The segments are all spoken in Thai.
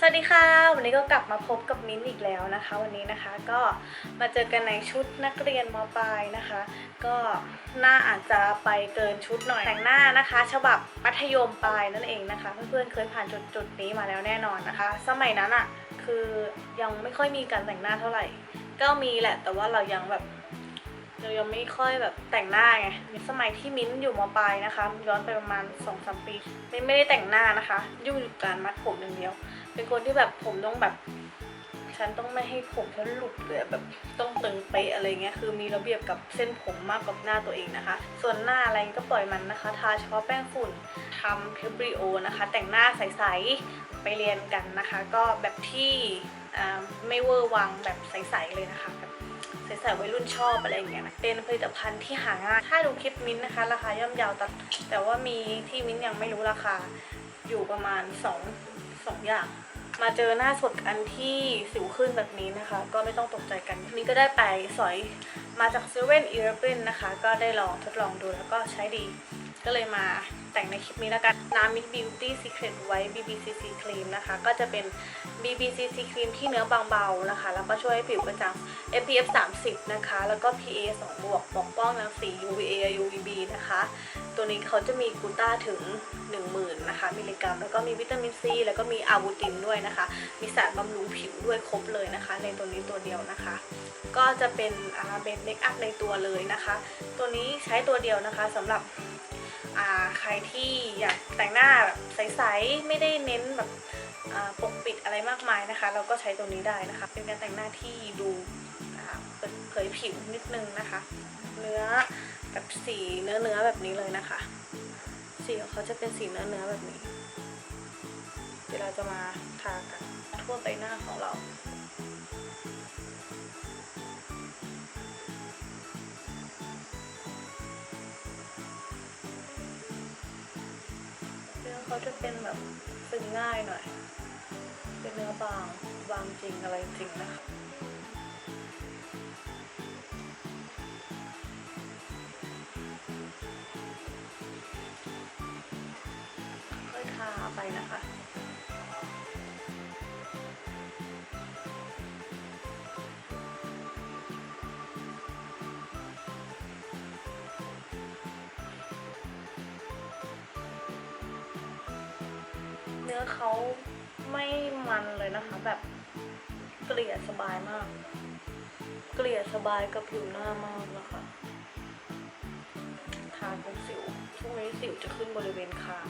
สวัสดีค่ะ วันนี้ก็กลับมาพบกับมิ้นท์อีกแล้วนะคะ วันนี้นะคะก็มาเจอกันในชุดนักเรียนมปลายนะคะ ก็หน้าอาจจะไปเกินชุดหน่อยแต่งหน้านะคะ ฉบับมัธยมปลายนั่นเองนะคะ เพื่อนๆเคยผ่านจุดจุดนี้มาแล้วแน่นอนนะคะ สมัยนั้นอะ่ะคือยังไม่ค่อยมีการแต่งหน้าเท่าไหร่ ก็มีแหละ แต่ว่าเรายังแบบเรายังไม่ค่อยแบบแต่งหน้าไงสมัยที่มิ้นท์อยู่มปลายนะคะ ย้อนไปประมาณ2อสปี ไม่ไม่ได้แต่งหน้านะคะ ยุ่งอยู่กับการมัดผมอย่างเดียว เป็นคนที่แบบผมต้องแบบ ฉันต้องไม่ให้ผมฉันหลุดเลยแบบต้องตึงเป๊ะอะไรเงี้ยคือมีระเบียบกับเส้นผมมากกว่าหน้าตัวเองนะคะ ส่วนหน้าอะไรก็ปล่อยมันนะคะ ทาเฉพาะแป้งฝุ่นทำเพบริโอนะคะ แต่งหน้าใสๆไปเรียนกันนะคะ ก็แบบที่ไม่เวอร์วังแบบใสๆเลยนะคะแบบใสๆวัยรุ่นชอบอะไรอย่างเงี้ยนะเป็นผลิตภัณฑ์ที่หาง่าย ถ้าดูคลิปมิ้นท์นะคะ ราคาย่อมเยาวแต่แต่ว่ามีที่มิ้นท์ยังไม่รู้ราคา อยู่ประมาณ2สองอย่าง มาเจอหน้าสดอันที่สิวขึ้นแบบนี้นะคะ ก็ไม่ต้องตกใจกันนี่ก็ได้ไปสอยมาจากเซเว่นอีเลฟเว่นนะคะ ก็ได้ลองทดลองดูแล้วก็ใช้ดี ก็เลยมาแต่งในคลิปนี้แล้วกันน้ำมิดบิวตี้ซีเครตไว้ BBCC ครีมนะคะ ก็จะเป็น BBCC ครีมที่เนื้อบางเบานะคะ แล้วก็ช่วยให้ผิวกระจ่าง SPF 30 นะคะ แล้วก็ PA 2บวกปกป้องรังสี UVA UVB นะคะ ตัวนี้เขาจะมีกูต้าถึง 10,000นะคะมิลลิกรัม แล้วก็มีวิตามินซีแล้วก็มีอาบูตินด้วยนะคะ มีสารบำรุงผิวด้วยครบเลยนะคะ ในตัวนี้ตัวเดียวนะคะ ก็จะเป็นอาเบสเมคอัพในตัวเลยนะคะ ตัวนี้ใช้ตัวเดียวนะคะสำหรับ ใครที่อยากแต่งหน้าแบบใสๆไม่ได้เน้นแบบปกปิดอะไรมากมายนะคะ เราก็ใช้ตัวนี้ได้นะคะ เป็นการแต่งหน้าที่ดูเปิดเผยผิวนิดนึงนะคะ เนื้อแบบสีเนื้อเนื้อๆแบบนี้เลยนะคะ สีของเขาจะเป็นสีเนื้อเนื้อๆแบบนี้ เดี๋ยวเราจะมาทากันทั่วใบหน้าของเรา เขาจะเป็นแบบซึมง่ายหน่อย เป็นเนื้อบางบางจริงอะไรจริงนะคะค่อยทาไปนะคะ นื้อเขาไม่มันเลยนะคะ แบบเกลี่ยสบายมาก เกลี่ยสบายกับผิวหน้ามากนะคะทาตรงสิวช่วงนี้สิวจะขึ้นบริเวณคาง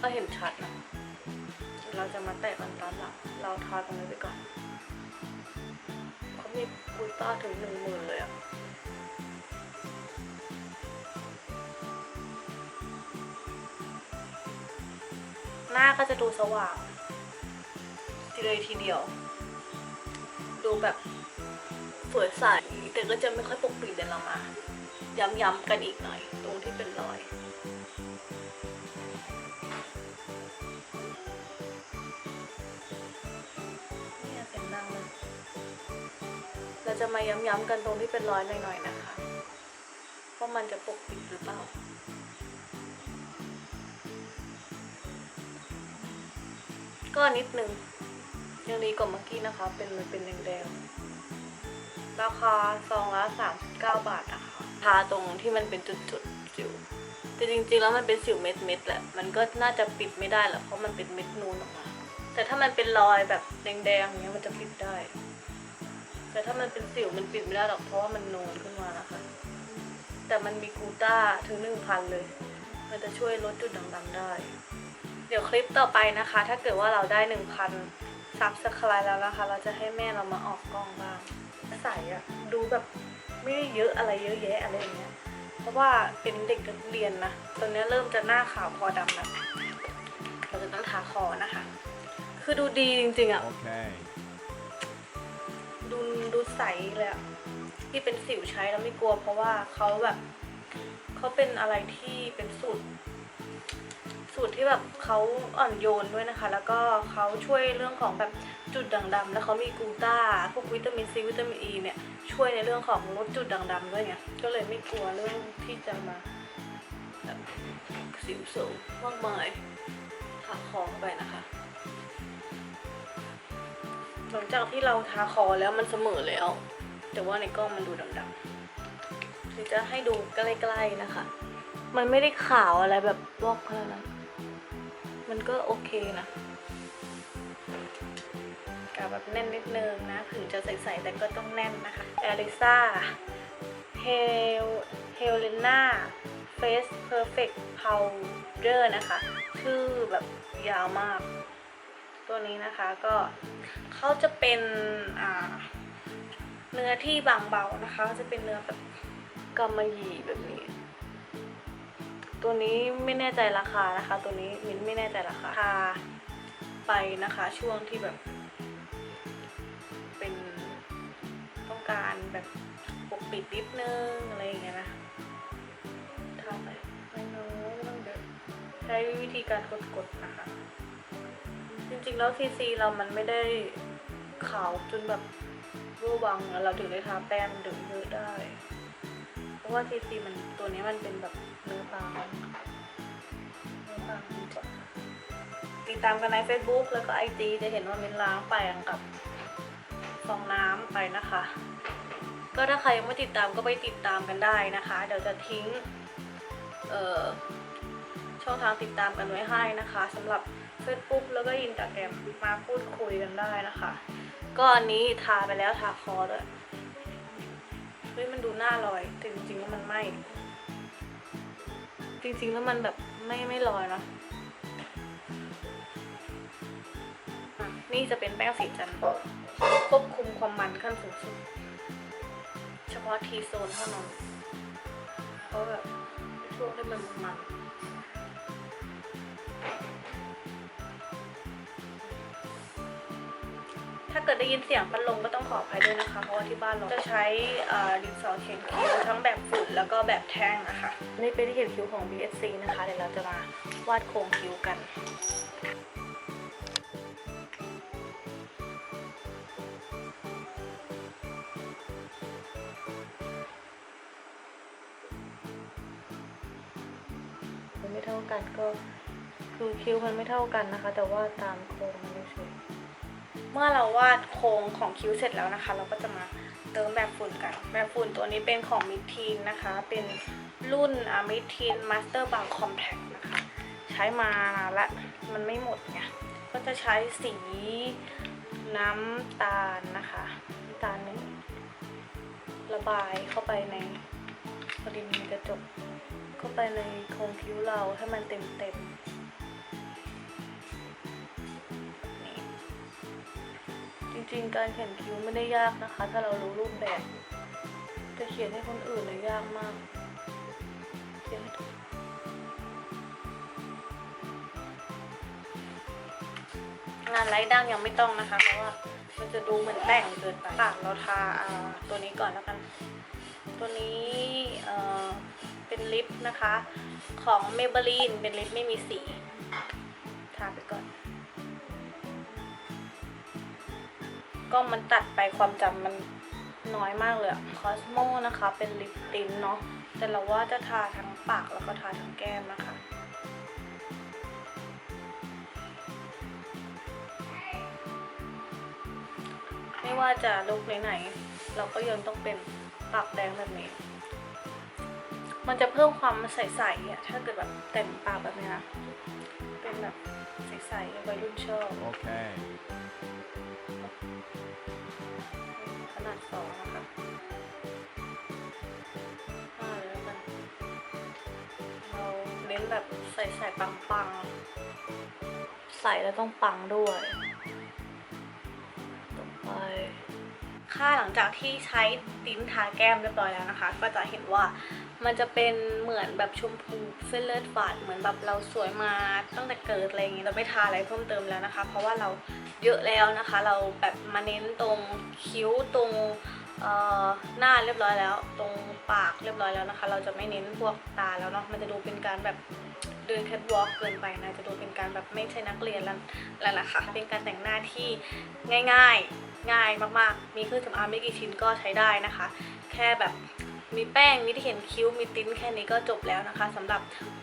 ก็เห็นชัดนะเราจะมาแตะกันตอนหลังเราทาตรงนี้ไปก่อนเขามีกลูต้าถึงหนึ่งหมื่นเลยอะ หน้าก็จะดูสว่างทีเลยทีเดียว ดูแบบสวยใสแต่ก็จะไม่ค่อยปกปิดเดินเรามา ย้ำๆกันอีกหน่อย ตรงที่เป็นรอยเนี่ยเป็นดังเลยเราจะมาย้ำๆกันตรงที่เป็นรอยหน่อยๆนะคะ ว่ามันจะปกปิดหรือเปล่า ก็นิดนึงยังดีกว่าเมื่อกี้นะคะ เป็นมันเป็นแดงๆ ราคาซองละ39บาทนะคะทาตรงที่มันเป็นจุดๆสิวแต่จริงๆแล้วมันเป็นสิวเม็ดๆแหละ มันก็น่าจะปิดไม่ได้แหรอกเพราะมันเป็นเม็ดนูนออกมา แต่ถ้ามันเป็นรอยแบบแดงๆอย่างเงี้ยมันจะปิดได้ แต่ถ้ามันเป็นสิวมันปิดไม่ได้หรอกเพราะว่ามันนูนขึ้นมานะคะ แต่มันมีกูต้าถึง1,000เลย มันจะช่วยลดจุดด่างๆได้ เดี๋ยวคลิปต่อไปนะคะ ถ้าเกิดว่าเราได้ 1,000ซับสไครต์แล้วนะคะ เราจะให้แม่เรามาออกกล้องบ้างใส่อะดูแบบไม่ได้เยอะอะไรเยอะแยะอะไรอย่างเงี้ย เพราะว่าเป็นเด็กนักเรียนนะ ตอนนี้เริ่มจะหน้าขาวคอดำแล้วเราจะต้องทาคอนะคะ คือดูดีจริงๆอะ Okay. ดูดูใสเลยอะที่เป็นสิวใช้แล้วไม่กลัว เพราะว่าเขาแบบเขาเป็นอะไรที่เป็นสูตร สูตรที่แบบเขาอ่อนโยนด้วยนะคะ แล้วก็เขาช่วยเรื่องของแบบจุดด่างดำแล้วเขามีกูต้าพวกวิตามินซีวิตามินอีเนี่ยช่วยในเรื่องของลดจุดด่างดำด้วยไงก็เลยไม่กลัวเรื่องที่จะมาแบบสิวสูงมากมายทาคอเข้าไปนะคะ หลังจากที่เราทาคอแล้วมันเสมอแล้ว แต่ว่าในกล้องมันดูดำๆเดี๋ยวจะให้ดูใกล้ๆนะคะ มันไม่ได้ขาวอะไรแบบวอกขนาดนั้น มันก็โอเคนะกาแบบแน่นนิดนึงนะถึงจะใสๆแต่ก็ต้องแน่นนะคะแอลิซ่าเฮลเฮเลนาเฟสเพอร์เฟกต์พาวเดอร์นะคะ ชื่อแบบยาวมาก ตัวนี้นะคะก็เขาจะเป็นเนื้อที่บางเบานะคะ จะเป็นเนื้อแบบกำมะหยี่แบบนี้ ตัวนี้ไม่แน่ใจราคานะคะ ตัวนี้มิ้นไม่แน่ใจราคาทาไปนะคะ ช่วงที่แบบ เป็นต้องการแบบปกปิดนิดนึงอะไรอย่างเงี้ยนะทาไปไม่น้อยไม่ต้องเยอะใช้วิธีการกดๆนะคะ จริงๆแล้วซีซีเรามันไม่ได้ขาวจนแบบเวอร์วังเราถึงได้ทาแป้งถึงเยอะได้ เพราะว่าซีซีมันตัวนี้มันเป็นแบบ เนื้อบางเนื้อบางดีกว่าติดตามกันใน Facebook แล้วก็ IG จะเห็นว่ามินล้างแปรงกับฟองน้ำไปนะคะ ก็ถ้าใครยังไม่ติดตามก็ไปติดตามกันได้นะคะ เดี๋ยวจะทิ้งช่องทางติดตามกันไว้ให้นะคะสำหรับ Facebook แล้วก็อินสตาแกรมมาพูดคุยกันได้นะคะ ก็อันนี้ทาไปแล้วทาคอด้วยเฮ้ยมันดูหน้าลอยแต่จริงๆแล้วมันไม่ จริงๆ แล้วมันแบบไม่ไม่ลอยเนาะนี่จะเป็นแป้งสีจันทร์ควบคุมความมันขั้นสูงสุด เฉพาะทีโซนเท่านั้นเพราะแบบช่วงที่มันมัน เกิดได้ยินเสียงพัดลมก็ต้องขออภัยด้วยนะคะ เพราะว่าที่บ้านเราจะใช้ดินสอเขียนคิ้วทั้งแบบฝุ่นแล้วก็แบบแท่งนะคะนี่เป็นที่เขียนคิ้วของ BSC นะคะ เดี๋ยวเราจะมาวาดโครงคิ้วกันไม่เท่ากันก็คือคิ้วมันไม่เท่ากันนะคะ แต่ว่าตามโครง เมื่อเราวาดโครงของคิ้วเสร็จแล้วนะคะ เราก็จะมาเติมแบบฝุ่นกัน แบบฝุ่นตัวนี้เป็นของมิทีนนะคะ เป็นรุ่นอามิทีนมาสเตอร์บางคอมแพคนะคะ ใช้มานานละมันไม่หมดไงก็จะใช้สีน้ำตาลนะคะน้ำตาลนี้ระบายเข้าไปในพอดีมันจะจบเข้าไปในโครงคิ้วเราให้มันเต็มเต็มๆ ริง ๆ การเขียนคิ้วไม่ได้ยากนะคะ ถ้าเรารู้รูปแบบ จะเขียนให้คนอื่นเลยยากมากเขียนงานไร้ดั้งยังไม่ต้องนะคะ เพราะว่ามันจะดูเหมือนแต่งเกินไปปากเราทาตัวนี้ก่อนแล้วกัน ตัวนี้เอ่อเป็นลิปนะคะ ของ Maybelline เป็นลิปไม่มีสี ก็มันตัดไปความจำมันน้อยมากเลยคอสโมนะคะ เป็นลิปตินเนาะแต่เราว่าจะทาทั้งปากแล้วก็ทาทั้งแก้มนะคะไม่ว่าจะลุกไหนๆเราก็ยังต้องเป็นปากแดงแบบนี้ มันจะเพิ่มความใสๆอะถ้าเกิดแบบแต่งปากแบบนี้นะเป็นแบบใสๆวัยรุ่นชอบ Okay. ข แบบใส่ๆปังๆใส่แล้วต้องปังด้วยต่อไป ค่าหลังจากที่ใช้ติ้นทาแก้มเรียบร้อยแล้วนะคะ ก็จะเห็นว่ามันจะเป็นเหมือนแบบชมพูเส้นเลือดฝาดเหมือนแบบเราสวยมาตั้งแต่เกิดอะไรอย่างงี้เราไม่ทาอะไรเพิ่มเติมแล้วนะคะ เพราะว่าเราเยอะแล้วนะคะ เราแบบมาเน้นตรงคิ้วตรง หน้าเรียบร้อยแล้ว ตรงปากเรียบร้อยแล้วนะคะ เราจะไม่เน้นพวกตาแล้วเนาะมันจะดูเป็นการแบบเดินแคทวอล์กเกินไปนะจะดูเป็นการแบบไม่ใช่นักเรียนแล้วแล้วนะคะเป็นการแต่งหน้าที่ง่ายๆง่ายมากๆ มีเครื่องสำอางไม่กี่ชิ้นก็ใช้ได้นะคะ แค่แบบมีแป้งมีที่เห็นคิ้วมีติ้นแค่นี้ก็จบแล้วนะคะสำหรับ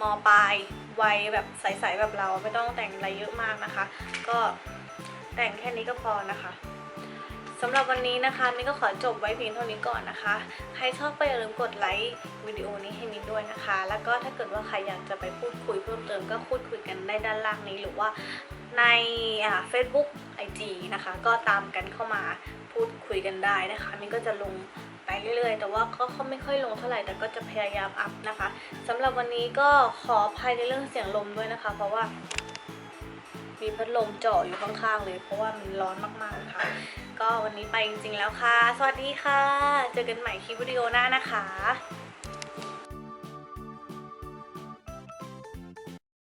มปลายวัยแบบใสๆแบบเราไม่ต้องแต่งอะไรเยอะมากนะคะ ก็แต่งแค่นี้ก็พอนะคะ สำหรับวันนี้นะคะมินก็ขอจบไว้เพียงเท่านี้ก่อนนะคะ ใครชอบก็อย่าลืมกดไลค์วิดีโอนี้ให้มินด้วยนะคะ แล้วก็ถ้าเกิดว่าใครอยากจะไปพูดคุยเพิ่มเติมก็พูดคุยกันได้ด้านล่างนี้หรือว่าในอ่า Facebook IG นะคะ ก็ตามกันเข้ามาพูดคุยกันได้นะคะมินก็จะลงไปเรื่อยๆ แต่ว่าก็เขาไม่ค่อยลงเท่าไหร่ แต่ก็จะพยายามอัพนะคะสำหรับวันนี้ก็ขออภัยในเรื่องเสียงลมด้วยนะคะ เพราะว่า มีพัดลมเจาะอยู่ข้างๆ เลย เพราะว่ามันร้อนมากๆนะคะก็วันนี้ไปจริงๆแล้วค่ะ สวัสดีค่ะ เจอกันใหม่คลิปวิดีโอหน้านะคะ